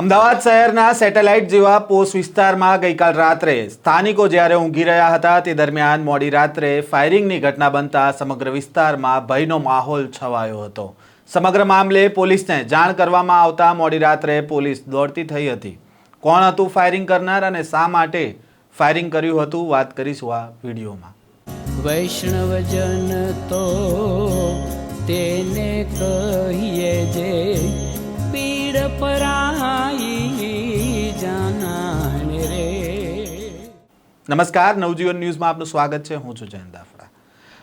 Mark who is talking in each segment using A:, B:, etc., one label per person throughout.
A: અમદાવાદ શહેરના સેટેલાઇટ જેવા પોસ્ટ વિસ્તારમાં ગઈકાલ રાત્રે સ્થાનિકો જ્યારે ઊંઘી રહ્યા હતા, તે દરમિયાન મોડી રાત્રે ફાયરિંગની ઘટના બનતા સમગ્ર વિસ્તારમાં ભયનો માહોલ છવાયો હતો. સમગ્ર મામલે પોલીસને જાણ કરવામાં આવતા મોડી રાત્રે પોલીસ દોડતી થઈ હતી. કોણ હતું ફાયરિંગ કરનાર અને શા માટે ફાયરિંગ કર્યું હતું, વાત કરીશું આ વિડીયોમાં.
B: વૈષ્ણવજન તો તેને કહીએ જે
A: નમસ્કાર, નવજીવન ન્યૂઝમાં આપનું સ્વાગત છે. હું છું જયંત દાફડા.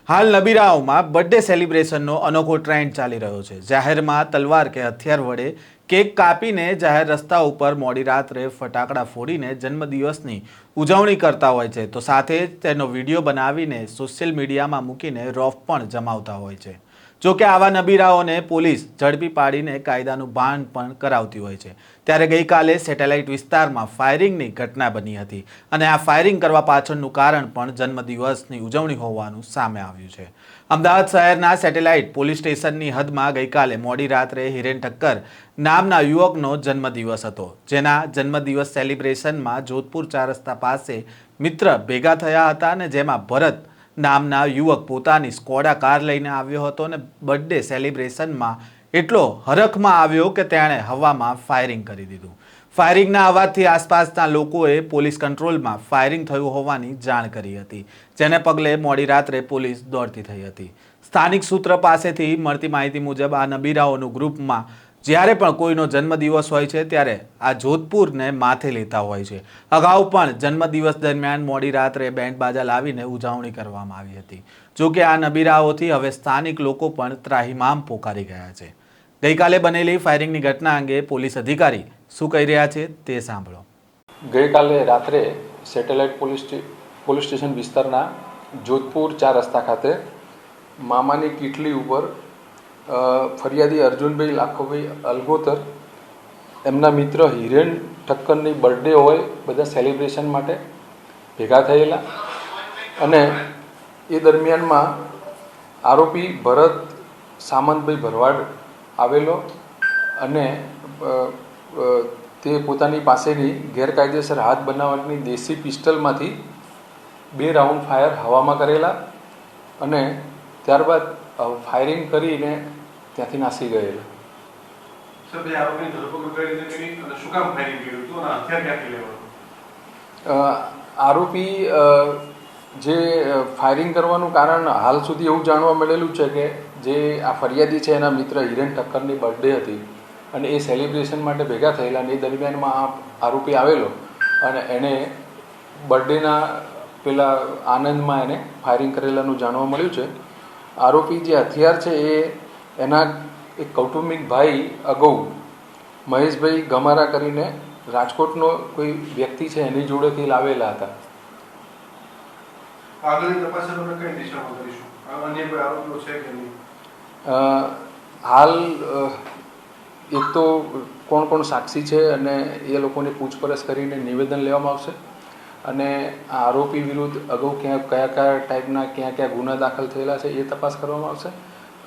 A: હાલ નબીરાઓમાં બર્થડે સેલિબ્રેશનનો અનોખો ટ્રેન્ડ ચાલી રહ્યો છે. જાહેરમાં તલવાર કે હથિયાર વડે કેક કાપીને જાહેર રસ્તા ઉપર મોડી રાત્રે ફટાકડા ફોડીને જન્મદિવસની ઉજવણી કરતા હોય છે. તો સાથે જ તેનો વીડિયો બનાવીને સોશિયલ મીડિયામાં મૂકીને રોફ પણ જમાવતા હોય છે. જો કે આવા નબીરાઓને પોલીસ ઝડપી પાડીને કાયદાનું ભાન પણ કરાવતી હોય છે. ત્યારે ગઈકાલે સેટેલાઇટ વિસ્તારમાં ફાયરિંગની ઘટના બની હતી અને આ ફાયરિંગ કરવા પાછળનું કારણ પણ જન્મદિવસની ઉજવણી હોવાનું સામે આવ્યું છે. અમદાવાદ શહેરના સેટેલાઇટ પોલીસ સ્ટેશનની હદમાં ગઈકાલે મોડી રાત્રે હિરેન ઠક્કર નામના યુવકનો જન્મદિવસ હતો, જેના જન્મદિવસ સેલિબ્રેશનમાં જોધપુર ચાર રસ્તા પાસે મિત્ર ભેગા થયા હતા અને જેમાં ભરત નામના યુવક પોતાની સ્કોડા કાર લઈને આવ્યો હતો અને બર્થડે સેલિબ્રેશનમાં એટલો હરખમાં આવ્યો કે તેણે હવામાં ફાયરિંગ કરી દીધું. ફાયરિંગના અવાજથી આસપાસના લોકોએ પોલીસ કંટ્રોલમાં ફાયરિંગ થયું હોવાની જાણ કરી હતી, જેને પગલે મોડી રાત્રે પોલીસ દોડતી થઈ હતી. સ્થાનિક સૂત્ર પાસેથી મળતી માહિતી મુજબ આ નબીરાઓનું ગ્રુપમાં જ્યારે પણ કોઈનો જન્મદિવસ હોય છે, ત્યારે આ જોધપુરને માથે લેતા હોય છે. અગાઉ પણ જન્મદિવસ દરમિયાન મોડી રાત્રે બેન્ડ બાજા લાવીને ઉજવણી કરવામાં આવી હતી. જોકે આ નબીરાઓથી હવે સ્થાનિક લોકો પણ ત્રાહિમામ પોકારી ગયા છે. ગઈકાલે બનેલી ફાયરિંગની ઘટના અંગે પોલીસ અધિકારી શું કહી રહ્યા છે તે સાંભળો.
C: ગઈકાલે રાત્રે સેટેલાઇટ પોલીસ પોલીસ સ્ટેશન વિસ્તારના જોધપુર ચાર રસ્તા ખાતે મામાની કીટલી ઉપર ફરિયાદી અર્જુનભાઈ લાખોભાઈ અલગોતર, એમના મિત્ર હિરેન ઠક્કરની બર્થડે હોય, બધા સેલિબ્રેશન માટે ભેગા થયેલા. અને એ દરમિયાનમાં આરોપી ભરત સામંતભાઈ ભરવાડ આવેલો અને તે પોતાની પાસેની ગેરકાયદેસર હાથ બનાવવાની દેશી પિસ્ટલમાંથી બે રાઉન્ડ ફાયર હવામાં કરેલા અને ત્યારબાદ ફાયરિંગ કરીને ત્યાંથી નાસી ગયેલા. આરોપી જે ફાયરિંગ કરવાનું કારણ હાલ સુધી એવું જાણવા મળેલું છે કે જે આ ફરિયાદી છે એના મિત્ર હિરેન ઠક્કરની બર્થડે હતી અને એ સેલિબ્રેશન માટે ભેગા થયેલા અને એ દરમિયાનમાં આ આરોપી આવેલો અને એણે બર્થડેના પેલા આનંદમાં એને ફાયરિંગ કરેલાનું જાણવા મળ્યું છે. આરોપી જે હથિયાર છે એ એના એક કૌટુંબિક ભાઈ અગાઉ મહેશભાઈ ગમારા કરીને રાજકોટનો કોઈ વ્યક્તિ છે એની જોડેથી લાવેલા હતા. હાલ એક તો કોણ કોણ સાક્ષી છે અને એ લોકોની પૂછપરછ કરીને નિવેદન લેવામાં આવશે. અને આ આરોપી વિરુદ્ધ અગાઉ ક્યાં કયા કયા ટાઈપના ક્યાં ક્યાં ગુના દાખલ થયેલા છે એ તપાસ કરવામાં આવશે.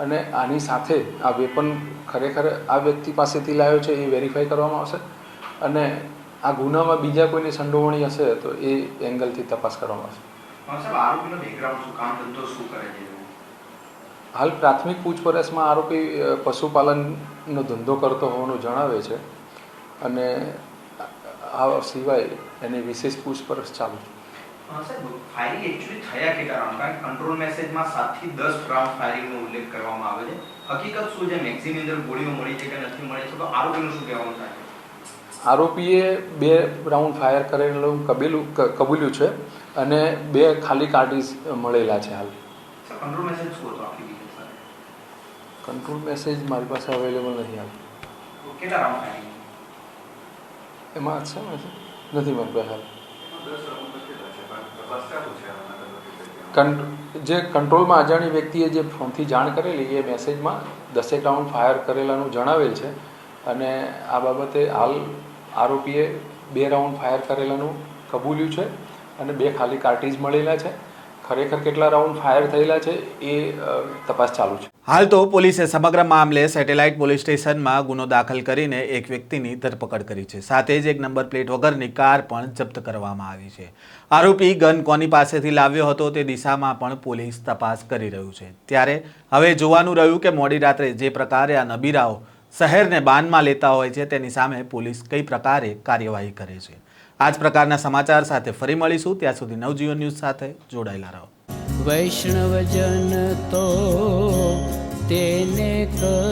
C: અને આની સાથે આ વેપન ખરેખર આ વ્યક્તિ પાસેથી લાવ્યો છે એ વેરીફાઈ કરવામાં આવશે. અને આ ગુનામાં બીજા કોઈની સંડોવણી હશે તો એ એંગલથી તપાસ કરવામાં આવશે. હાલ પ્રાથમિક પૂછપરછમાં આરોપી પશુપાલનનો ધંધો કરતો હોવાનું જણાવે છે. અને આ સિવાય એની વિશેષ પૂછપરછ ચાલુ આરોપીએ બે રાઉન્ડ ફાયર કરેલું કબીલું કબૂલ્યું છે અને બે ખાલી કાર્ટીસ મળેલા છે હાલ.
D: કંટ્રોલ મેસેજ
C: મારી પાસે અવેલેબલ નથી હાલ.
D: કેટલા રાઉન્ડ
C: એમાં છે નથી મનભાઈ હાલ જે કંટ્રોલમાં અજાણી વ્યક્તિએ જે ફોનથી જાણ કરેલી, એ મેસેજમાં દસેક રાઉન્ડ ફાયર કરેલાનું જણાવેલ છે અને આ બાબતે હાલ આરોપીએ બે રાઉન્ડ ફાયર કરેલાનું કબૂલ્યું છે અને બે ખાલી કાર્ટીજ મળેલા છે. ખરેખર કેટલા રાઉન્ડ ફાયર થયેલા છે એ તપાસ ચાલુ છે.
A: હાલ તો પોલીસે સમગ્ર મામલે સેટેલાઇટ પોલીસ સ્ટેશનમાં ગુનો દાખલ કરીને એક વ્યક્તિની ધરપકડ કરી છે. સાથે જ એક નંબર પ્લેટ વગરની કાર પણ જપ્ત કરવામાં આવી છે. આરોપી ગન કોની પાસેથી લાવ્યો હતો તે દિશામાં પણ પોલીસ તપાસ કરી રહ્યું છે. ત્યારે હવે જોવાનું રહ્યું કે મોડી રાત્રે જે પ્રકારે આ નબીરાઓ શહેરને બાનમાં લેતા હોય છે, તેની સામે પોલીસ કઈ પ્રકારે કાર્યવાહી કરે છે. આ જ પ્રકારના સમાચાર સાથે ફરી મળીશું. ત્યાં સુધી નવજીવન ન્યૂઝ સાથે જોડાયેલા રહો.
B: વૈષ્ણવજન તો તેને કહીએ